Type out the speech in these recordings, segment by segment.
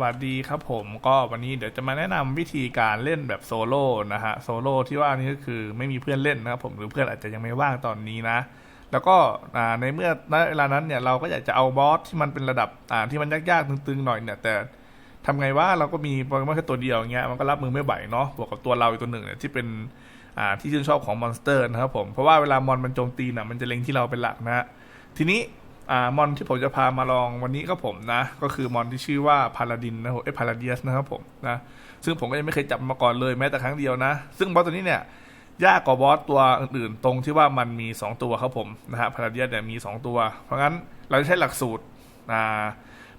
วัสดีครับผมก็วันนี้เดี๋ยวจะมาแนะนำวิธีการเล่นแบบโซโล่นะฮะโซโล่ที่ว่านี่ก็คือไม่มีเพื่อนเล่นนะครับผมหรือเพื่อนอาจจะยังไม่ว่างตอนนี้นะ แล้วก็ในเมื่อณเวลานั้นเนี่ยเราก็อยากจะเอาบอสที่มันเป็นระดับที่มันยากๆตึงๆหน่อยเนี่ยแต่ทำไงว่าเราก็มีโปเกมอนแค่ตัวเดียวอย่างเงี้ยมันก็รับมือไม่ไหวเนาะบวกกับตัวเราอีกตัวหนึ่งเนี่ยที่เป็นที่ชื่นชอบของมอนสเตอร์นะครับผมเพราะว่าเวลามอนมันโจมตีน่ะมันจะเล็งที่เราเป็นหลักนะฮะทีนี้ อ่ามอนที่ผมจะพามาลองวันนี้ก็ผมนะ ก็คือมอนที่ชื่อว่าพาลาดินนะผมเอ้พาลาเดียสนะครับผมนะซึ่งผมก็ยังไม่เคยจับมาก่อนเลยแม้แต่ครั้งเดียวนะ ซึ่งบอสตัวนี้เนี่ยยากกว่าบอสตัวอื่นๆ ตรงที่ว่ามันมี 2 ตัวครับผมนะฮะพาลาเดียสเนี่ยมี 2 ตัว เพราะงั้นเราจะใช้หลักสูตรอ่า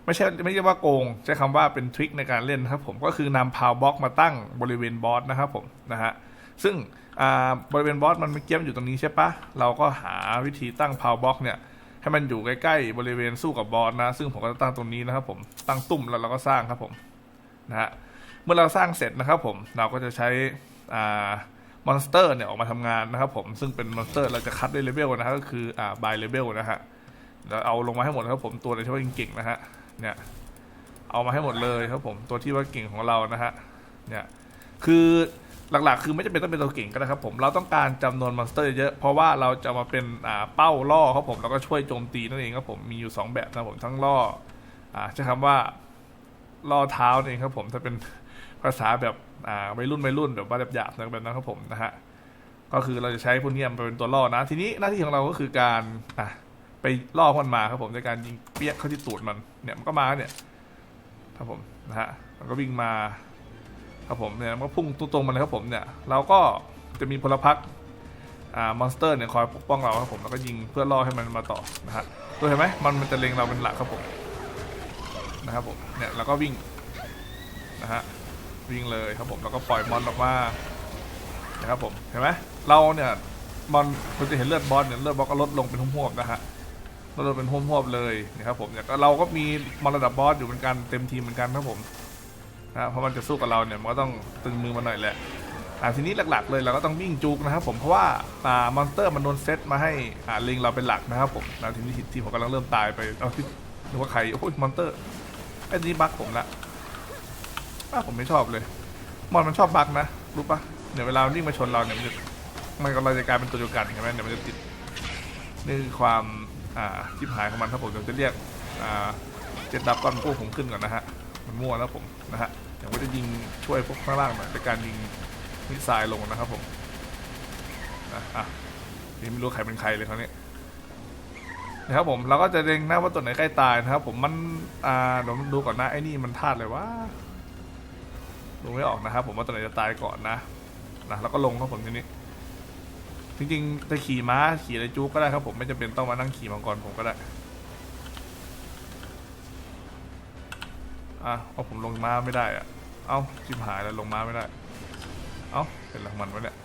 ไม่ใช่ไม่ใช่ว่าโกงใช้คำว่าเป็นทริคในการเล่นครับผมก็คือนำพาวบ็อกมาตั้งบริเวณบอสนะครับผมนะฮะซึ่งอ่าบริเวณบอสมันไม่เกี้ยมอยู่ตรงนี้ใช่ปะเราก็หาวิธีตั้งพาวบ็อกเนี่ย ให้มันอยู่ใกล้ๆบริเวณสู้กับบอสนะ ซึ่งผมก็จะตั้งตรงนี้นะครับผมตั้งตุ่มแล้วเราก็สร้างครับผมนะฮะเมื่อเราสร้างเสร็จนะครับผมเราก็จะใช้อ่ามอนสเตอร์เนี่ยออกมาทำงานนะครับผมซึ่งเป็นมอนสเตอร์เราจะคัดด้วยเลเวลนะฮะก็คืออ่าบายเลเวลนะฮะแล้วเอาลงมาให้หมดนะครับผมตัวไหนที่ว่าเก่งๆนะฮะเนี่ยเอามาให้หมดเลยครับผมตัวที่ว่าเก่งของเรานะฮะเนี่ยคือ หลักๆ คือไม่จำเป็นต้องเป็นตัวเก่งก็ได้ครับผมเราต้องการจำนวนมอนสเตอร์เยอะเพราะว่าเราจะมาเป็นเป้าล่อครับผมแล้วก็ช่วยโจมตีนั่นเองครับผมมีอยู่สองแบบนะผมทั้งล่ออใช้คำว่าล่อเท้านั่นเองครับผมถ้าเป็นภาษาแบบอ่าวัยรุ่นวัยรุ่นแบบว่าแบบหยาบๆนะแบบนั้นครับผมนะฮะก็คือเราจะใช้พวกนี้มาเป็นตัวล่อนะ ทีนี้หน้าที่ของเราก็คือการอไปล่อมันมาครับผมในการยิงเปี้ยเข้าที่ตูดมันเนี่ยมันก็มาเนี่ยครับผมนะฮะมันก็วิ่งมา ครับผมเนี่ยมันก็พุ่งตรงๆมาเลยครับผมเนี่ยเราก็จะมีพลพรรคอ่ามอนสเตอร์เนี่ยคอยปกป้องเราครับผมแล้วก็ยิงเพื่อล่อให้มันมาต่อนะฮะตัวเห็นไหมมันมันจะเล็งเราเป็นหลักครับผมนะครับผมเนี่ยแล้วก็วิ่งนะฮะวิ่งเลยครับผมแล้วก็ปล่อยมอนออกมานะครับผมเห็นไหมเราเนี่ยมอนคุณจะเห็นเลือดบอสเนี่ยเลือดบอสก็ลดลงเป็นห่วงๆนะฮะลดลงเป็นห่วงๆเลยนะครับผมเนี่ยเราก็มีมอนระดับบอสอยู่เหมือนกันเต็มทีมเหมือนกันครับผม นะเพราะมันจะสู้กับเราเนี่ยมันก็ต้องตึงมือมาหน่อยแหละอ่าทีนี้หลักๆเลยเราก็ต้องวิ่งจุกนะครับผมเพราะว่าอ่ามอนสเตอร์มันโดนเซตมาให้อ่าลิงเราเป็นหลักนะครับผมนะทีนี้ที่ผมกำลังเริ่มตายไปเอาที่นึกว่าใครโอ้ยมอนสเตอร์ไอ้นี่บั๊กผมละอ้าผมไม่ชอบเลยมอนมันชอบบั๊กนะรู้ปะเนี่ยเวลาวิ่งมาชนเราเนี่ยมันจะมันกำลังจะกลายเป็นตัวเดียวกันเห็นไหมเนี่ยมันจะติดนี่คือความอ่าทิพหายของมันครับผมเดี๋ยวจะเรียกอ่าเจ็ดดับก้อนพวกผมขึ้นก่อนนะฮะ มันมั่วแล้วผมนะฮะเดี๋ยวผมจะยิงช่วยพวกข้างล่างหน่อยในการยิงมิสไซล์ลงนะครับผมนะอะนี่ไม่รู้ใครเป็นใครเลยคราวนี้นะครับผมเราก็จะเล็งหน้าว่าตัวไหนใกล้ตายนะครับ ผมมันอ่าเดี๋ยวดูก่อนนะไอ้นี่มันธาตุอะไรวะดูไม่ออกนะครับ ผมว่าตัวไหนจะตายก่อนนะนะแล้วก็ลงครับผมทีนี้ จริงๆจะขี่ม้าขี่อะไรจู๊กก็ได้ครับ ผมไม่จำเป็นต้องมานั่งขี่มังกรผมก็ได้ อะเอาผมลงม้าไม่ได้อะเอาชิบหายแล้วลงม้าไม่ได้ เอาเป็นหลังมันวะเนี่ย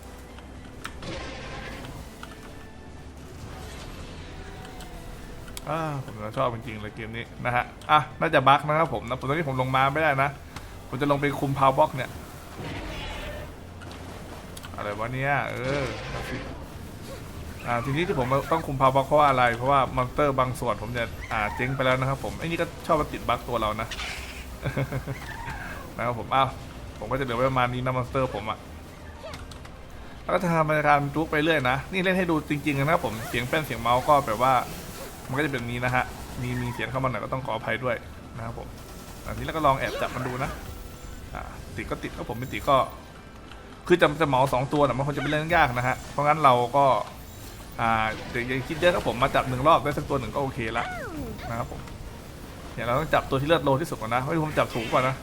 อ่าผมชอบจริงๆเลยเกมนี้นะฮะ อะ น่าจะบั๊กนะครับผมนะผมตอนนี้ผมลงมาไม่ได้นะ ผมจะลงไปคุมพาวบ็อกเนี่ย อะไรวะเนี่ย เอออาสิอ่า ทีนี้ที่ผมต้องคุมพาวบ็อกเพราะว่าอะไร เพราะว่ามอนสเตอร์บางส่วนผมจะอ่าเจ๊งไปแล้วนะครับผม ไอ้นี่ก็ชอบมาติดบั๊กตัวเรานะ นะครับผมอ้าวผมก็จะเหลือไว้ประมาณนี้นะมอนสเตอร์ผมอะแล้วก็จะทำรายการจุกไปเรื่อยนะ นี่เล่นให้ดูจริงๆนะครับผมเสียงแป้นเสียงเมาส์ก็แบบว่า มันก็จะเป็นแบบนี้นะฮะมีมีเสียงเข้ามาหน่อยก็ต้องขออภัยด้วยนะครับผมอันนี้แล้วก็ลองแอบจับมันดูนะอ่าติดก็ติดก็ผมไม่ติดก็ คือจะจะเหมาสองตัวนะมันคงจะเป็นเรื่องยากนะฮะเพราะงั้นเราก็อ่าเดี๋ยวอย่าคิดเยอะครับผมมาจับหนึ่งรอบได้สักตัวหนึ่งก็โอเคละนะครับผม เนี่ยเราต้องจับตัวที่เลือดโลที่สุดก่อนนะเฮ้ผมจับถูกกว่านะ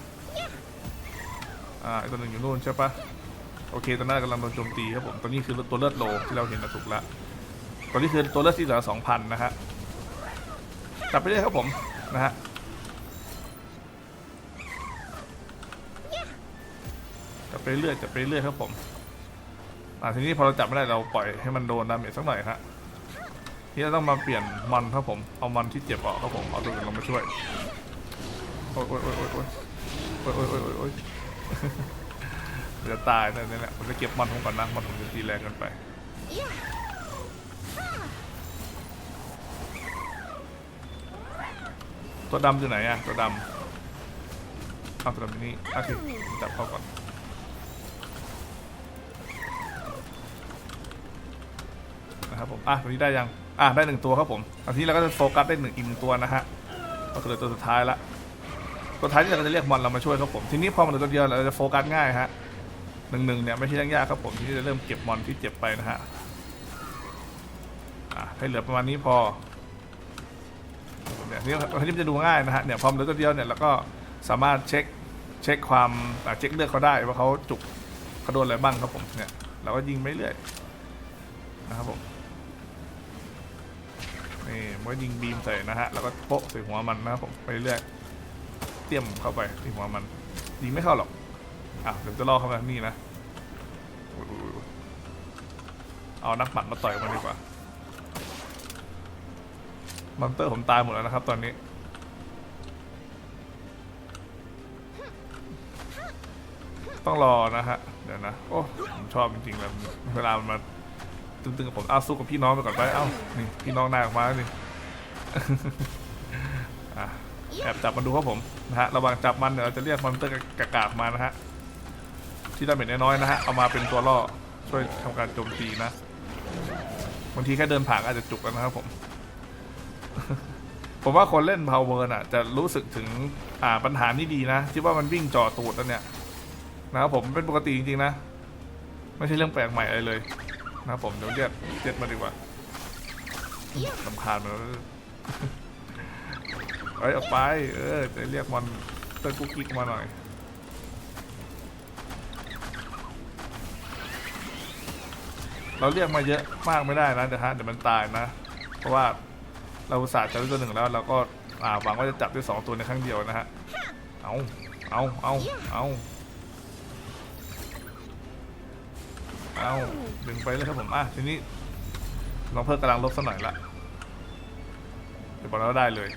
อ่าตัวหนึ่งอยู่นู่นใช่ปะโอเคตอนนั้นกำลังโดนโจมตีครับผมตัวนี้คือตัวเลือดโลที่เราเห็นนะถูกละตัวนี้คือตัวเลือดที่เหลือสองพันนะฮะ จับไปเรื่อยครับผมนะฮะจับไปเรื่อยจับไปเรื่อยครับผมอ่าทีนี้พอเราจับไม่ได้เราปล่อยให้มันโดนดาเมจสักหน่อยฮะ ที่เราต้องมาเปลี่ยนมันครับผม เอามันที่เจ็บออกครับผม เอาตัวอื่นลงมาช่วย โอ้ยโอ้ยโอ้ยโอ้ยโอ้ยโอ้ยโอ้ยโอ้ยโอ้ยโอ้ยจะตายนั่นแหละผมจะเก็บมันผมก่อนนะ มันผมจะตีแรงกันไป ตัวดำอยู่ไหนอะตัวดเอาสำหรับมินี่โอเคจับเข้าก่อนนะครับผม อะตัวนี้ได้ยัง อะได้หนึ่งตัวครับผมอันนี้เราก็จะโฟกัสได้หนึ่งอีกหนึ่งตัวนะฮะก็คือเหลือตัวสุดท้ายละตัวท้ายที่เราก็จะเรียกมอนเรามาช่วยครับผมทีนี้พอมันเหลือตัวเดียวเราจะโฟกัสง่ายฮะหนึ่งหนึ่งเนี่ยไม่ใช่เรื่องยากครับผมที่จะเริ่มเก็บมอนที่เจ็บไปนะฮะอะให้เหลือประมาณนี้พอเนี่ยนี่อันนี้จะดูง่ายนะฮะเนี่ยพอมันเหลือตัวเดียวเนี่ยเราก็สามารถเช็คเช็คความอ่เช็คเลือดเขาได้ว่าเขาจุกเขาโดนอะไรบ้างครับผมเนี่ยเราก็ยิงไปเรื่อยนะครับผม นี่มันก็ยิงบีมใส่นะฮะ แล้วก็โปะใส่หัวมันนะครับผมไปเรื่อยเตรียมเข้าไปที่หัวมัน ยิงไม่เข้าหรอก อะเดี๋ยวจะล่อเข้ามานี่นะ เอานักหมัดมาต่อยมันดีกว่ามอนเตอร์ผมตายหมดแล้วนะครับตอนนี้ต้องรอนะฮะ เดี๋ยวนะ โอ้ ผมชอบจริงๆเลยเวลามันมา ตึงๆกับผมเอาสู้กับพี่น้องไปก่อนไปเอ้านี่พี่น้องนายออกมาแล้วนี่แอบจับมันดูครับผมนะฮะระหว่างจับมันเดี๋ยวเราจะเรียกมอนเตอร์กากากๆมานะฮะที่ดาเมจน้อยๆนะฮะเอามาเป็นตัวล่อช่วยทำการโจมตีนะบางทีแค่เดินผ่านก็อาจจะจุกแล้วนะครับผม ผมว่าคนเล่นพาวเวอร์น่ะ จะรู้สึกถึงอ่าปัญหานี่ดีนะที่ว่ามันวิ่งจ่อตูดแล้วเนี่ยนะครับผมเป็นปกติจริงๆนะ ไม่ใช่เรื่องแปลกใหม่อะไรเลย นะครับผมเดี๋ยวเรียกเจ็ดมาดีกว่าลำคาญมันแล้วเอ้ยเอาไป เออจะเรียกมันเตอร์กุ๊กกิ๊กมาหน่อยเราเรียกมาเยอะมากไม่ได้นะเดี๋ยวฮะเดี๋ยวมันตายนะ เพราะว่าเราอุตส่าห์จับได้ตัวหนึ่งแล้วเราก็อ่าหวังว่าจะจับได้สองตัวในครั้งเดียวนะฮะเอาเอาเอาเอา เอาดึงไปเลยครับผมอะทีนี้น้องเพิ่งกำลังลบสักหน่อยละเดี๋ยวบอกแล้วได้เลย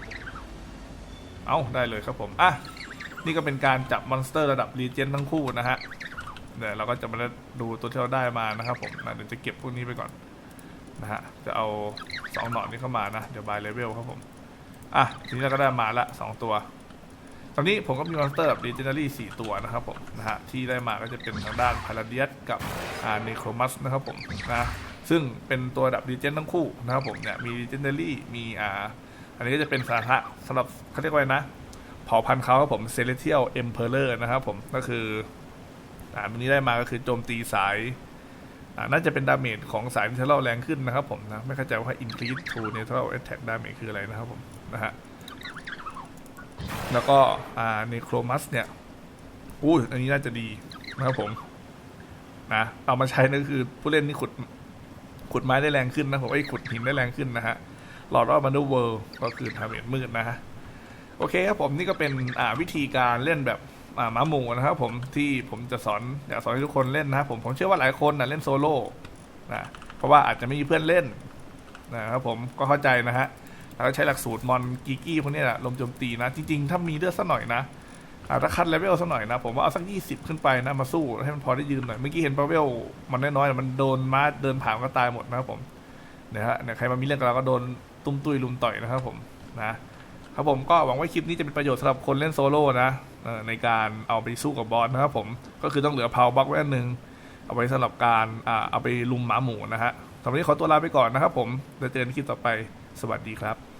เอาได้เลยครับผมอะนี่ก็เป็นการจับมอนสเตอร์ระดับรีเจนทั้งคู่นะฮะเดี๋ยวเราก็จะมาดูตัวที่เราได้มานะครับผมนะเดี๋ยวจะเก็บพวกนี้ไปก่อนนะฮะจะเอาสองหนอนนี้เข้ามานะเดี๋ยวบายเลเวลครับผมอะทีนี้เราก็ได้มาละสองตัว ตอนนี้ผมก็มีมอนสเตอร์แบบ Legendary 4ตัวนะครับผมนะฮะที่ได้มาก็จะเป็นทางด้านพาราเดียสกับอ่าเนโครมัสนะครับผมนะซึ่งเป็นตัวดับ Legend ทั้งคู่นะครับผมเนี่ยมี Legendary มีอ่าอันนี้ก็จะเป็นสาระสำหรับเขาเรียกว่าอะไรนะเผ่าพันธุ์เขาครับผม Celestial Emperor นะครับผมก็คืออ่าอันนี้ได้มาก็คือโจมตีสายอ่าน่าจะเป็นดาเมจของสาย Natural แรงขึ้นนะครับผมนะไม่เข้าใจว่า increase to natural attack damage คืออะไรนะครับผมนะฮะ แล้วก็อ่า Necromus เนี่ยอู้อันนี้น่าจะดีนะครับผมนะเอามาใช้นั่นคือผู้เล่นนี่ขุดขุดไม้ได้แรงขึ้นนะผมไอ้ขุดหินได้แรงขึ้นนะฮะ Lord of Underworld ก็คือทาเมจมืดนะฮะโอเคครับผมนี่ก็เป็นอ่าวิธีการเล่นแบบอ่าม้าหมูนะครับผมที่ผมจะสอนอยากสอนให้ทุกคนเล่นนะครับผมผมเชื่อว่าหลายคนนะเล่นโซโล่นะเพราะว่าอาจจะไม่มีเพื่อนเล่นนะครับผมก็เข้าใจนะฮะ แล้วใช้หลักสูตรมอนกีกี้พวกนี้แหละลมโจมตีนะ จริงๆ ถ้ามีเลือดสักหน่อยนะอาถ้าคัดเลเวลสักหน่อยนะ ผมว่าเอาสักยี่สิบขึ้นไปนะ มาสู้ให้มันพอได้ยืนหน่อย เมื่อกี้เห็นเลเวลมันน้อยๆมันโดนม้าเดินผ่านก็ตายหมดนะครับผมเนี่ยฮะเนี่ยใครมามีเรื่องกับเราก็โดนตุ้มตุยลุมต่อยนะครับผมนะครับผมก็หวังว่าคลิปนี้จะเป็นประโยชน์สำหรับคนเล่นโซโล่นะในการเอาไปสู้กับบอสนะครับผมก็คือต้องเหลือพาวบักไว้อันหนึ่งเอาไว้สำหรับการเอาไปลุมหมาหมูนะฮะสำหรับนี้ขอตัวลาไปก่อนนะครับผมเดี๋ยวเจอกันคลิปต่อไป สวัสดีครับ